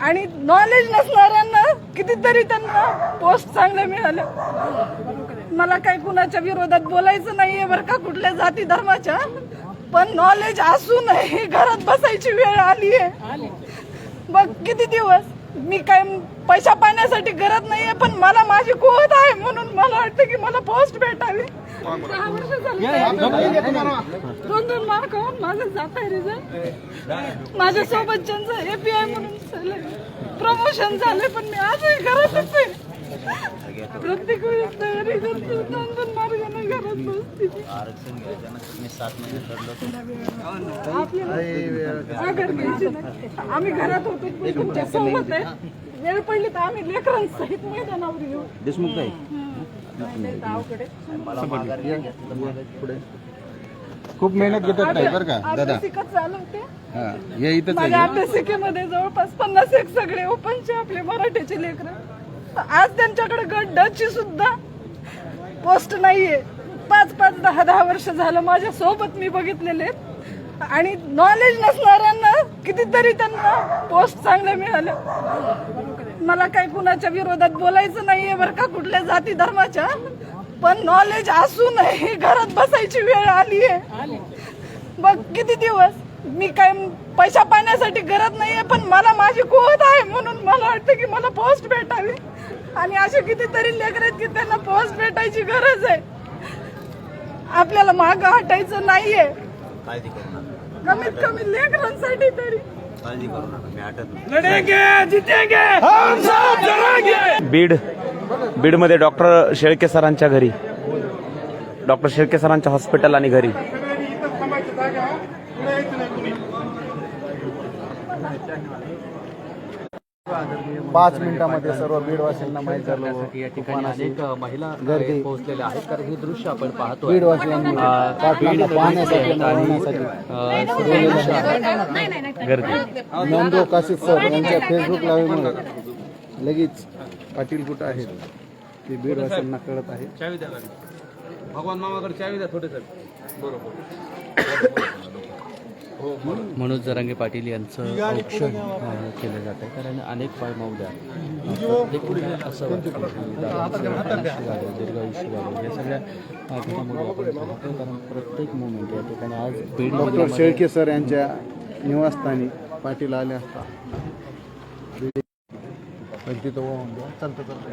आणि नॉलेज नसणाऱ्यांना कितीतरी त्यांना पोस्ट चांगल्या मिळाल्या मला काही कुणाच्या विरोधात बोलायचं नाहीये बरं का कुठल्या जाती धर्माच्या. पण नॉलेज असूनही घरात बसायची वेळ आली आहे बघ किती दिवस. मी काय पैसा पाण्यासाठी करत नाहीये पण मला माझी कुवत आहे म्हणून मला वाटतं की मला पोस्ट भेटावी. सहा वर्ष झाली. दोन दोन मार्क होऊन माझं जात आहे रिझल्ट माझ्या सोबतच्यांचं एपीआय म्हणून प्रमोशन झाले पण मी आजही घरातच आहे. प्रत्येक वेळेस result दोन दोन मार्गाने घरात बसते आरक्षण घ्यायचं ना तुम्ही सात महिने ठरलं. आम्ही घरात होतो पण तुमच्यासोबत आहे. वेळ पडली तर आम्ही लेकरांसहित मैदानावर येऊ. देशमुख. मला माघार मग पुढे. खूप मेहनत घेतात ताई बरं का? दादा. होते. हा माझ्या अभ्यासिकेमध्ये जवळपास पन्नास एक सगळे ओपनचे आपले मराठीचे लेकर. आज त्यांच्याकडे गट डची सुद्धा पोस्ट नाहीये. पाच पाच दहा दहा वर्ष झालं माझ्या सोबत मी बघितलेले आणि नॉलेज नसणाऱ्यांना कितीतरी त्यांना पोस्ट चांगल्या मिळाल्या मला काही कुणाच्या विरोधात बोलायचं नाहीये बरं का कुठल्या जाती धर्माच्या. पण नॉलेज असूनही घरात बसायची वेळ आली आहे बघ किती दिवस? मी काय पैसा पाण्यासाठी गरज नाहीये पण मला माझी कुवत आहे म्हणून मला वाटतं की मला पोस्ट भेटावी. आणि असे कितीतरी लेकर आहेत की त्यांना पोस्ट भेटायची गरज आहे. आपल्याला मागं हटायचं नाहीये. कमीत कमी लेकरांसाठी तरी. बीड बीडमध्ये डॉक्टर शेळके सरांच्या घरी. डॉक्टर शेळके सरांच्या हॉस्पिटल आणि घरी. पाच मिनिटामध्ये सर्व बीडवासियांना माहीत झालं. या ठिकाणी अनेक अ, महिला गर्दी. पोहोचलेल्या आहेत. कारण हे दृश्य आपण आहे. गर्दी. ज्ञानदेव काशीद सर यांच्या फेसबुक लाईव्हमुळे लगेच पाटील कुठं आहेत ते बीडवासियांना कळत आहे. मनोज जरांगे पाटील यांचं औक्षण केलं जात आहे कारण अनेक प्रत्येक असं दीर्घायुष्य व्हावं या सगळ्या घडामोडी आपण पाहतो. कारण प्रत्येक मुवमेंट या ठिकाणी आज बीड डॉक्टर शेळके सर यांच्या निवासस्थानी पाटील आले असता. पण तिथं चालतं चालतं.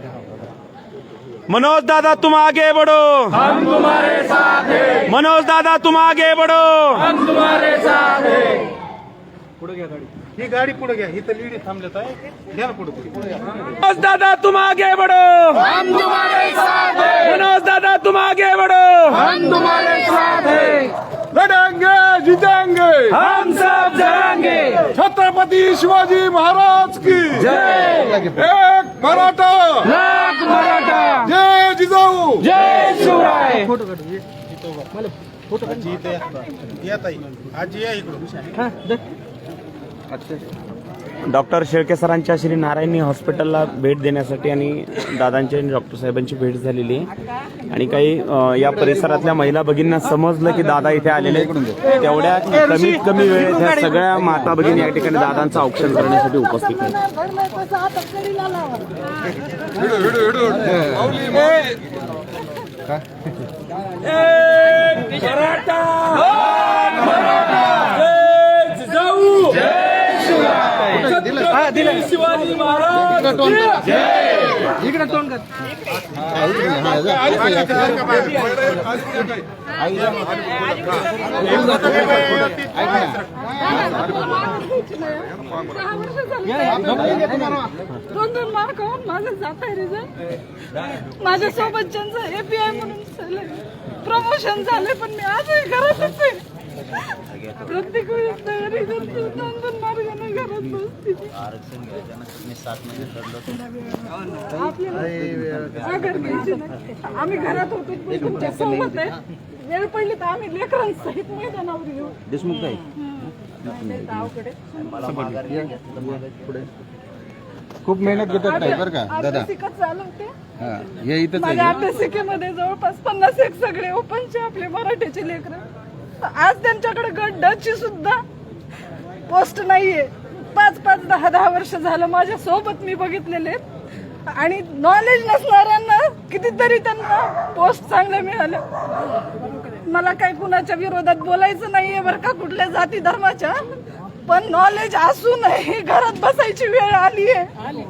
मनोज दादा तुम आगे बढ़ो। हम तुम्हारे साथ हैं। मनोज दादा तुम आगे बढ़ो। ही। गाडी. पुढे घ्या. ही तर लिडी थांबल्यात आहे घ्या ना पुढे पुढे. मनोज दादा तुम आगे बढ़ो। हम तुम्हारे साथ हैं। मनोज दादा तुम आगे बढ़ो। हम तुम्हारे साथ हैं। लढेंगे जितेंगे हम सब जाएंगे छत्रपती शिवाजी महाराज की जय एक मराठा लाख मराठा जय जिजाऊ जय शिवराय डॉक्टर शेळके सरांच्या श्री नारायणी हॉस्पिटलला भेट देण्यासाठी आणि दादांची आणि डॉक्टर साहेबांची भेट झालेली आहे. आणि काही या परिसरातल्या महिला भगिनींना समजलं की दादा इथे आलेले आहेत. तेवढ्या कमीत कमी वेळेत ह्या सगळ्या माता भगिनी या ठिकाणी दादांचं औक्षण करण्यासाठी उपस्थित आहेत. झाली. दोन दोन मार्क माझं जात आहे रिझल्ट माझ्या सोबतच्यांचं एपीआय म्हणून प्रमोशन झाले पण मी आजही घरातच आहे. प्रत्येक वेळेस रिझल्ट दोन दोन मार्गाने घरात बसते आरक्षण घ्यायचं ना तुम्ही सात महिने ठरलं. आम्ही घरात होतो पण तुमच्यासोबत आहे. वेळ पडली तर आम्ही लेकरांसहित मैदानावर येऊ. देशमुख खूप मेहनत घेतात ताई बरं का दादा. हा हे माझ्या अभ्यासिकेमध्ये जवळपास पन्नास एक सगळे ओपनचे आपले मराठीचे लेकर. आज त्यांच्याकडे गट सुद्धा पोस्ट नाहीये. पाच पाच दहा दहा वर्ष झालं माझ्या सोबत मी बघितलेले. आणि नॉलेज नसणाऱ्यांना कितीतरी त्यांना पोस्ट चांगल्या मिळाल्या. मला काही कुणाच्या विरोधात बोलायचं नाहीये बरं का कुठल्या जाती धर्माच्या. पण नॉलेज असूनही घरात बसायची वेळ आली आहे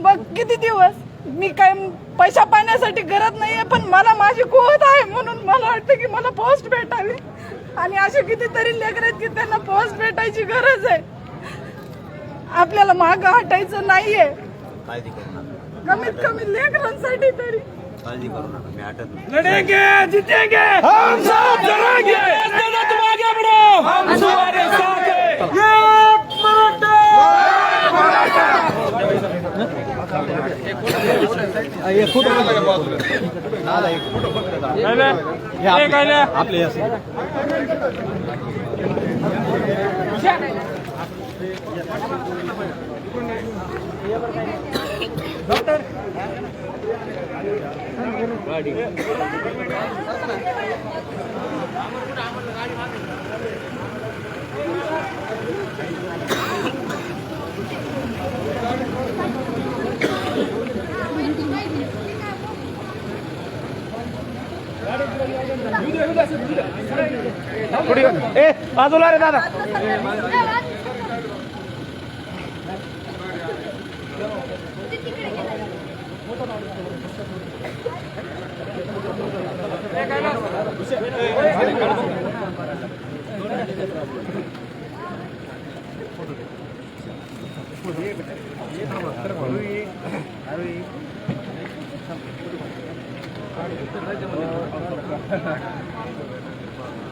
बघ किती दिवस? मी काय पैसा पाण्यासाठी करत नाहीये पण मला माझी कुवत आहे म्हणून मला वाटतं की मला पोस्ट भेटावी. आणि असे कितीतरी लेकर आहेत की त्यांना पोस्ट भेटायची गरज आहे. आपल्याला मागं हटायचं नाहीये. कमीत कमी लेकरांसाठी तरी. काळजी करू नका मी हटत नाही ए बाजूला रे दादा.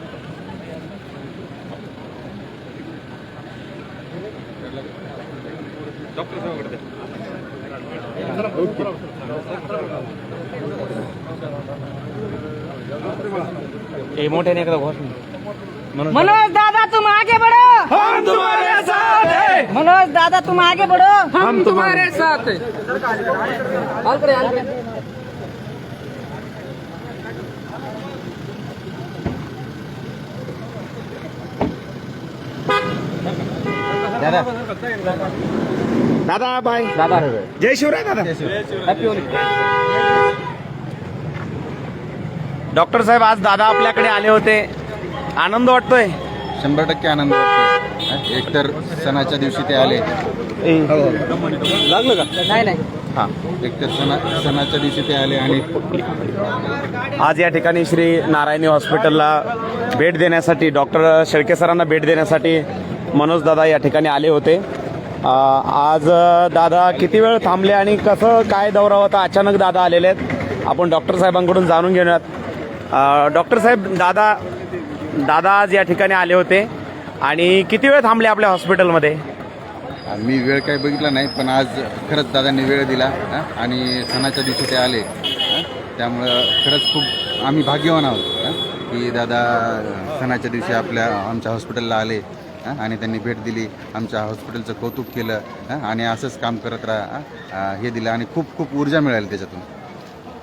ए मोठ्याने एकदा घोष. मनोज दादा तुम आगे बढ़ो. हम तुम्हारे साथ हैं. मनोज दादा तुम आगे बढ़ो. हम तुम्हारे साथ दादा. बाय. दादा. जय शिवराय दादा. डॉक्टर साहेब आज दादा आपल्याकडे आले होते. आनंद वाटतोय? शंभर टक्के आनंद वाटतो एकतर सणाच्या दिवशी ते आले. लागलं का? हा. एकतर सणा सणाच्या दिवशी ते आले आणि आज या ठिकाणी श्री नारायणी हॉस्पिटलला भेट देण्यासाठी डॉक्टर शेळके सरांना भेट देण्यासाठी मनोज दादा या ठिकाणी आले होते. आज दादा किती वेळ थांबले आणि कसं काय दौरा होता? अचानक दादा आलेले आहेत. आपण डॉक्टर साहेबांकडून जाणून घेऊयात. डॉक्टर साहेब दादा दादा आज या ठिकाणी आले होते. आणि किती वेळ थांबले आपल्या हॉस्पिटलमध्ये? मी वेळ काही बघितला नाही पण आज खरंच दादांनी वेळ दिला आणि सणाच्या दिवशी ते आले. त्यामुळं खरंच खूप आम्ही भाग्यवान आहोत की दादा सणाच्या दिवशी आपल्या आमच्या हॉस्पिटलला आले. आणि त्यांनी भेट दिली आमच्या हॉस्पिटलचं कौतुक केलं आणि असंच काम करत राहा हे दिलं आणि खूप खूप ऊर्जा मिळाली त्याच्यातून.